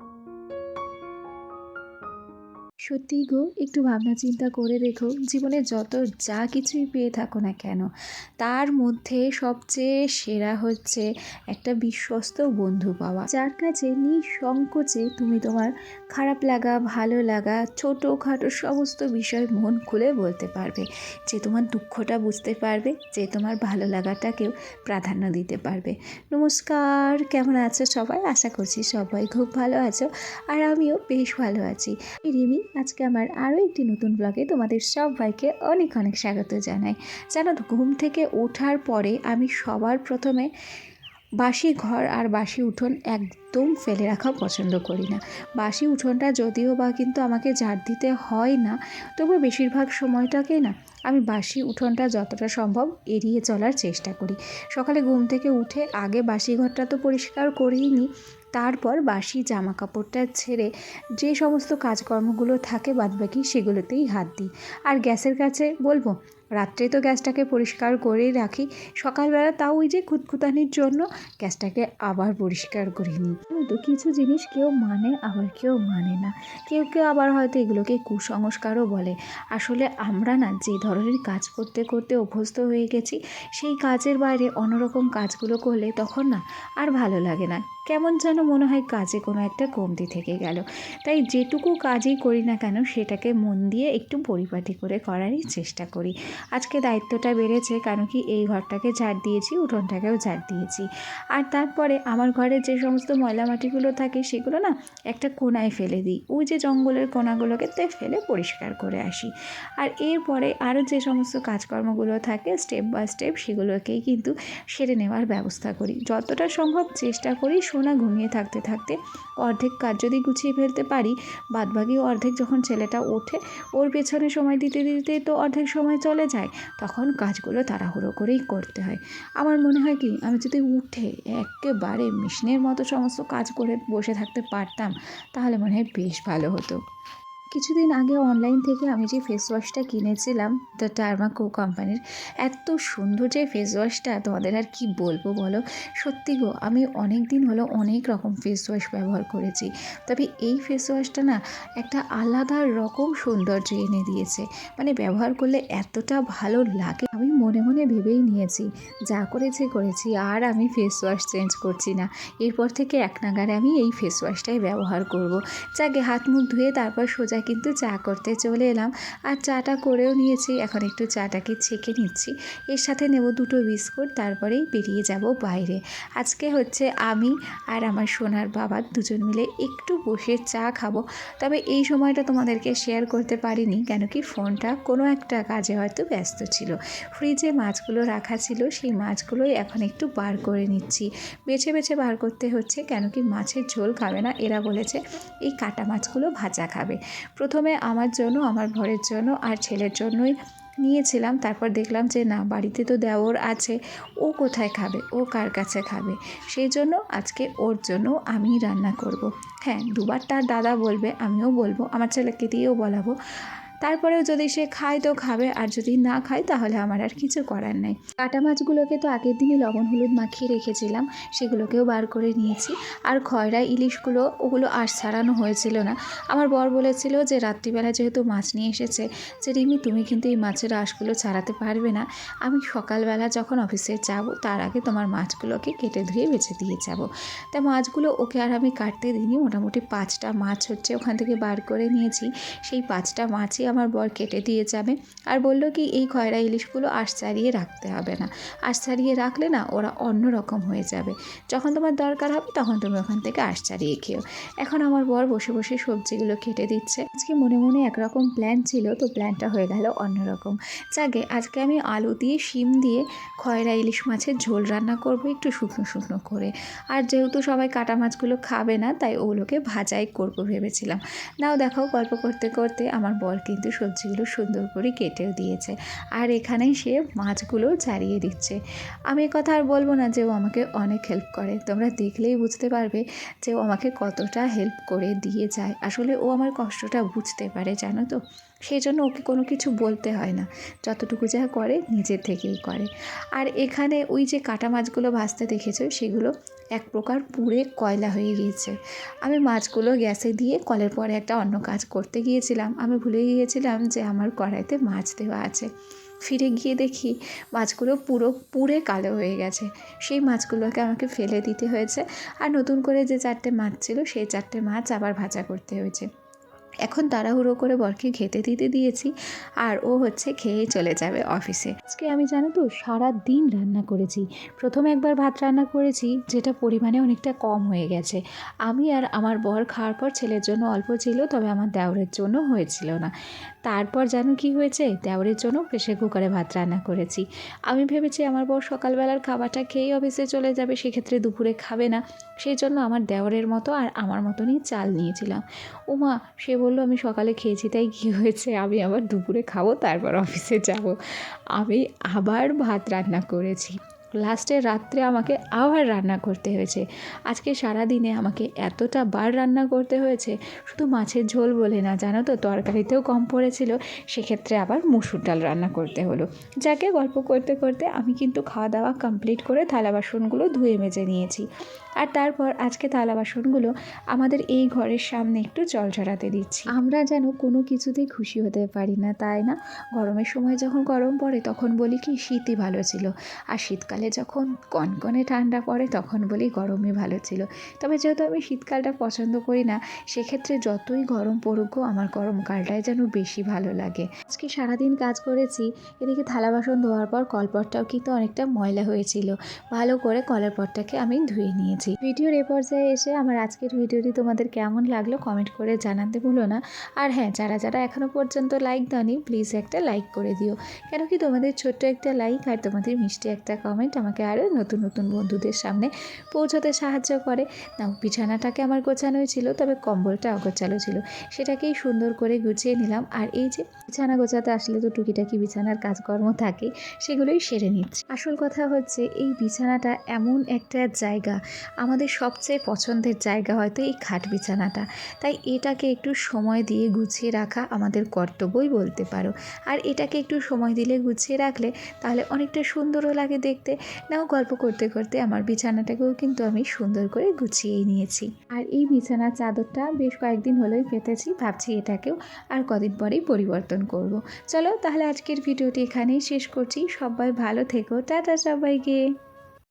thank you. সত্যি গো, একটু ভাবনা চিন্তা করে দেখো, জীবনে যত যা কিছুই পেয়ে থাকো না কেন, তার মধ্যে সবচেয়ে সেরা হচ্ছে একটা বিশ্বস্ত বন্ধু পাওয়া, যার কাছে নিঃসংকোচে তুমি তোমার খারাপ লাগা, ভালো লাগা, ছোটোখাটো সমস্ত বিষয় মন খুলে বলতে পারবে, যে তোমার দুঃখটা বুঝতে পারবে, যে তোমার ভালো লাগাটাকেও প্রাধান্য দিতে পারবে। নমস্কার, কেমন আছো সবাই? আশা করছি সবাই খুব ভালো আছো, আর আমিও বেশ ভালো আছি। রিমি আজকে আমার আরও একটি নতুন ব্লগে তোমাদের সবাইকে অনেক অনেক স্বাগত জানাই। জানো তো, ঘুম থেকে ওঠার পরে আমি সবার প্রথমে বাসি ঘর আর বাসি উঠোন একদম ফেলে রাখা পছন্দ করি না। বাসি উঠোনটা যদিও বা কিন্তু আমাকে ঝাড় দিতে হয় না, তবু বেশিরভাগ সময়টাকে না আমি বাসি উঠোনটা যতটা সম্ভব এড়িয়ে চলার চেষ্টা করি। সকালে ঘুম থেকে উঠে আগে বাসি ঘরটা তো পরিষ্কার করেই নিই তারপর বাসি জামা কাপড়টা ছেড়ে যে সমস্ত কাজকর্মগুলো থাকে বাদবাকি সেগুলোতেই হাত দিই। আর গ্যাসের কাছে বলব, রাত্রে তো গ্যাসটাকে পরিষ্কার করেই রাখি, সকালবেলা তাও ওই যে খুঁতখুতানির জন্য গ্যাসটাকে আবার পরিষ্কার করে নিই। তো কিছু জিনিস কেউ মানে আবার কেউ মানে না। কেউ কেউ আবার হয়তো এগুলোকে কুসংস্কারও বলে। আসলে আমরা না যে ধরনের কাজ করতে করতে অভ্যস্ত হয়ে গেছি, সেই কাজের বাইরে অন্যরকম কাজগুলো করলে তখন না আর ভালো লাগে না। কেমন যেন মনে হয় কাজে কোনো একটা কমতি থেকে গেল। তাই যেটুকু কাজই করি না কেন সেটাকে মন দিয়ে একটু পরিপাটি করে করারই চেষ্টা করি। আজকে দায়িত্বটা বেড়েছে কারণ কি এই ঘরটাকে ঝাড় দিয়েছি, উঠোনটাকেও ঝাড় দিয়েছি। আর তারপরে আমার ঘরে যে সমস্ত ময়লা মাটিগুলো থাকে সেগুলো না একটা কোনায় ফেলে দিই। ওই যে জঙ্গলের কোনাগুলোকে তে ফেলে পরিষ্কার করে আসি। আর এরপরে আরও যে সমস্ত কাজকর্মগুলো থাকে স্টেপ বাই স্টেপ সেগুলোকেই কিন্তু সেরে নেওয়ার ব্যবস্থা করি। যতটা সম্ভব চেষ্টা করি সোনা ঘুমিয়ে থাকতে থাকতে। অর্ধেক কাজ যদি গুছিয়ে ফেলতে পারি, বাদবাকি অর্ধেক যখন ছেলেটা ওঠে, ওর পেছনে সময় দিতে দিতে তো অর্ধেক সময় চলে যায়, তখন কাজগুলো তাড়াহুড়ো করেই করতে হয়। আমার মনে হয় কি, আমি যদি উঠে একেবারে মেশিনের মতো সমস্ত কাজ করে বসে থাকতে পারতাম, তাহলে মনে হয় বেশ ভালো হতো। কিছুদিন আগে অনলাইন থেকে আমি যে ফেস ওয়াশটা কিনেছিলাম দ্য টার্মাকো কোম্পানির এত সুন্দর যে ফেস ওয়াশটা তোমাদের আর কি বলব বলো? সত্যি গো, আমি অনেক দিন হলো অনেক রকম ফেস ওয়াশ ব্যবহার করেছি। তবে এই ফেস ওয়াশটা না একটা আলাদা রকম সৌন্দর্য এনে দিয়েছে। মানে ব্যবহার করলে এতটা ভালো লাগে, আমি মনে মনে ভেবেই নিয়েছি। যা করেছি করেছি। আর আমি ফেস ওয়াশ চেঞ্জ করছি না। এরপর থেকে এক নাগারে আমি এই ফেস ওয়াশটাই ব্যবহার করব। যাকে হাত মুখ ধুয়ে তারপর সোজা কিন্তু চা করতে চলে এলাম। আর চাটা করেও নিয়েছি। এখন একটু চাটাকে ছেঁকে নিচ্ছি। এর সাথে নেব দুটো বিস্কুট। তারপরেই বেরিয়ে যাব বাইরে। আজকে হচ্ছে আমি আর আমার সোনার বাবা দুজন মিলে একটু বসে চা খাব। তবে এই সময়টা তোমাদেরকে শেয়ার করতে পারিনি। কেন কি ফোনটা কোনো একটা কাজে হয়তো ব্যস্ত ছিল। ফ্রিজে মাছগুলো রাখা ছিল, সেই মাছগুলোই এখন একটু বার করে নিচ্ছি। বেছে বেছে বার করতে হচ্ছে কেন কি মাছের ঝোল খাবে না। এরা বলেছে, এই কাটা মাছগুলো ভাজা খাবে। প্রথমে আমার জন্য, আমার ঘরের জন্য আর ছেলের জন্যই নিয়েছিলাম। তারপর দেখলাম যে, না, বাড়িতে তো দেওর আছে, ও কোথায় খাবে? ও কার কাছে খাবে? সেই জন্য আজকে ওর জন্য আমি রান্না করব। হ্যাঁ দুবার তার দাদা বলবে, আমিও বলব, আমার ছেলেকে দিয়েও বলাবো। তারপরেও যদি সে খায় তো খাবে, আর যদি না খায় তাহলে আমার আর কিছু করার নেই। কাটা মাছগুলোকে তো আগের দিনই লবণ হলুদ মাখিয়ে রেখেছিলাম, সেগুলোকেও বার করে নিয়েছি। আর খয়রা ইলিশগুলো, ওগুলো আর ছাড়ানো হয়েছিল না। আমার বর বলেছিল যে রাত্রিবেলা যেহেতু মাছ নিয়ে এসেছে, যে রিমি, তুমি কিন্তু এই মাছের আঁশগুলো ছাড়াতে পারবে না। আমি সকালবেলা যখন অফিসে যাব, তার আগে তোমার মাছগুলোকে কেটে ধুয়ে বেছে দিয়ে যাব। তা মাছগুলো ওকে আর আমি কাটতে দিইনি। মোটামুটি পাঁচটা মাছ হচ্ছে ওখান থেকে বার করে নিয়েছি। সেই পাঁচটা মাছই আমার বর কেটে দিয়ে যাবে। আর বলল কি, এই খয়রা ইলিশগুলো আশ ছাড়িয়ে রাখতে হবে না। আশ ছাড়িয়ে রাখলে না ওরা অন্য রকম হয়ে যাবে। যখন তোমার দরকার হবে তখন তুমি ওখান থেকে আশ ছাড়িয়ে খেও। এখন আমার বর বসে বসে সবজিগুলো কেটে দিচ্ছে। আজকে মনে মনে একরকম প্ল্যান ছিল, তো প্ল্যানটা হয়ে গেল অন্যরকম যাকে আজকে আমি আলু দিয়ে, শিম দিয়ে, খয়রা ইলিশ মাছের ঝোল রান্না করব একটু শুকনো শুকনো করে। আর যেহেতু সবাই কাটা মাছগুলো খাবে না, তাই ওগুলোকে ভাজাই করব ভেবেছিলাম। নাও দেখো গল্প করতে করতে আমার বর কিন্তু সবজিগুলো সুন্দর করে কেটেও দিয়েছে। আর এখানে সে মাছগুলো ছাড়িয়ে দিচ্ছে। আমি কথা আর বলব না যে ও আমাকে অনেক হেল্প করে। তোমরা দেখলেই বুঝতে পারবে যে ও আমাকে কতটা হেল্প করে দিয়ে যায়। আসলে ও আমার কষ্টটা বুঝতে পারে, জানো তো? সেই জন্য ওকে কোনো কিছু বলতে হয় না। যতটুকু যা করে, নিজের থেকেই করে। আর এখানে ওই যে কাটা মাছগুলো ভাজতে দেখেছ, সেগুলো এক প্রকার পুড়ে কয়লা হয়ে গিয়েছে। আমি মাছগুলো গ্যাসে দিয়ে কলের পরে একটা অন্য কাজ করতে গিয়েছিলাম। আমি ভুলে গিয়েছিলাম যে আমার কড়াইতে মাছ দেওয়া আছে। ফিরে গিয়ে দেখি মাছগুলো পুরো পুড়ে কালো হয়ে গেছে। সেই মাছগুলোকে আমাকে ফেলে দিতে হয়েছে। আর নতুন করে যে চারটে মাছ ছিল, সেই চারটে মাছ আবার ভাজা করতে হয়েছে। এখন তাড়াহুড়ো করে বরকে খেতে দিতে দিয়েছি আর ও হচ্ছে খেয়ে চলে যাবে অফিসে। আজকে আমি জানো তো সারা দিন রান্না করেছি। প্রথমে একবার ভাত রান্না করেছি, যেটা পরিমাণে অনেকটা কম হয়ে গেছে। আমি আর আমার বর খাওয়ার পর ছেলের জন্য অল্প ছিল, তবে আমার দেওরের জন্য হয়েছিল না। তারপর জানো কি হয়েছে? দেওরের জন্য প্রেশার কুকারে ভাত রান্না করেছি। আমি ভেবেছি আমার বর সকালবেলার খাবারটা খেয়েই অফিসে চলে যাবে, সেক্ষেত্রে দুপুরে খাবে না। সেই জন্য আমার দেওয়ারের মতো আর আমার মতনই চাল নিয়েছিলাম। উমা, সে বলল, আমি সকালে খেয়েছি, তাই কী হয়েছে? আমি আবার দুপুরে খাব, তারপর অফিসে যাব। আমি আবার ভাত রান্না করেছি। লাস্টে রাত্রে আমাকে আবার রান্না করতে হয়েছে। আজকে সারা দিনে আমাকে এতটা বার রান্না করতে হয়েছে, শুধু মাছের ঝোল বলে না, জানো তো, তরকারিতেও কম পড়েছিল, সেক্ষেত্রে আবার মুসুর ডাল রান্না করতে হলো। যাকে গল্প করতে করতে আমি কিন্তু খাওয়া দাওয়া কমপ্লিট করে থালা বাসনগুলো ধুয়ে মেজে নিয়েছি। আর তারপর আজকে থালা বাসনগুলো আমাদের এই ঘরের সামনে একটু জল ঝরাতে দিচ্ছি। আমরা যেন কোনো কিছুতেই খুশি হতে পারি না, তাই না? গরমের সময় যখন গরম পড়ে, তখন বলি কি, শীতই ভালো ছিল। আর শীতকালে যখন কনকনে ঠান্ডা পড়ে তখন বলি গরমই ভালো ছিল। তবে যেহেতু আমি শীতকালটা পছন্দ করি না, সেক্ষেত্রে যতই গরম পড়ুক আমার গরমকালটাই যেন বেশি ভালো লাগে। আজকে সারাদিন কাজ করেছি, এদিকে থালা বাসন ধোয়ার পর কলপটটাও কিন্তু অনেকটা ময়লা হয়েছিল। ভালো করে কলের পটটাকে আমি ধুয়ে নিয়েছি। ভিডিওর এ পর্যায়ে এসে আমার আজকের ভিডিওটি তোমাদের কেমন লাগল কমেন্ট করে জানাতে ভুলো না। আর হ্যাঁ যারা যারা এখনও পর্যন্ত লাইক দাওনি প্লিজ একটা লাইক করে দিও। কেন কি তোমাদের ছোট্ট একটা লাইক আর তোমাদের মিষ্টি একটা কমেন্ট আমাকে আরও নতুন নতুন বন্ধুদের সামনে পৌঁছতে সাহায্য করে। না, বিছানাটাকে আমার গোছানোই ছিল, তবে কম্বলটা অগোছালো ছিল। সেটাকেই সুন্দর করে গুছিয়ে নিলাম। আর এই যে বিছানা গোছাতে আসলে তো টুকিটাকি বিছানার কাজকর্ম থাকে, সেগুলোই সেরে নিচ্ছি। আসল কথা হচ্ছে, এই বিছানাটা এমন একটা জায়গা, আমাদের সবচেয়ে পছন্দের জায়গা হয়তো এই খাট বিছানাটা। তাই এটাকে একটু সময় দিয়ে গুছিয়ে রাখা আমাদের কর্তব্যই বলতে পারো। আর এটাকে একটু সময় দিলে গুছিয়ে রাখলে তাহলে অনেকটা সুন্দরও লাগে দেখতে। নাও গল্প করতে করতে আমার বিছানাটাকেও কিন্তু আমি সুন্দর করে গুছিয়ে নিয়েছি। আর এই বিছানার চাদরটা বেশ কয়েকদিন হলোই পেতেছি ভাবছি এটাকেও আর কদিন পরেই পরিবর্তন করব। চলো তাহলে আজকের ভিডিওটি এখানেই শেষ করছি। সবাই ভালো থেকো। টাটা সবাইকে।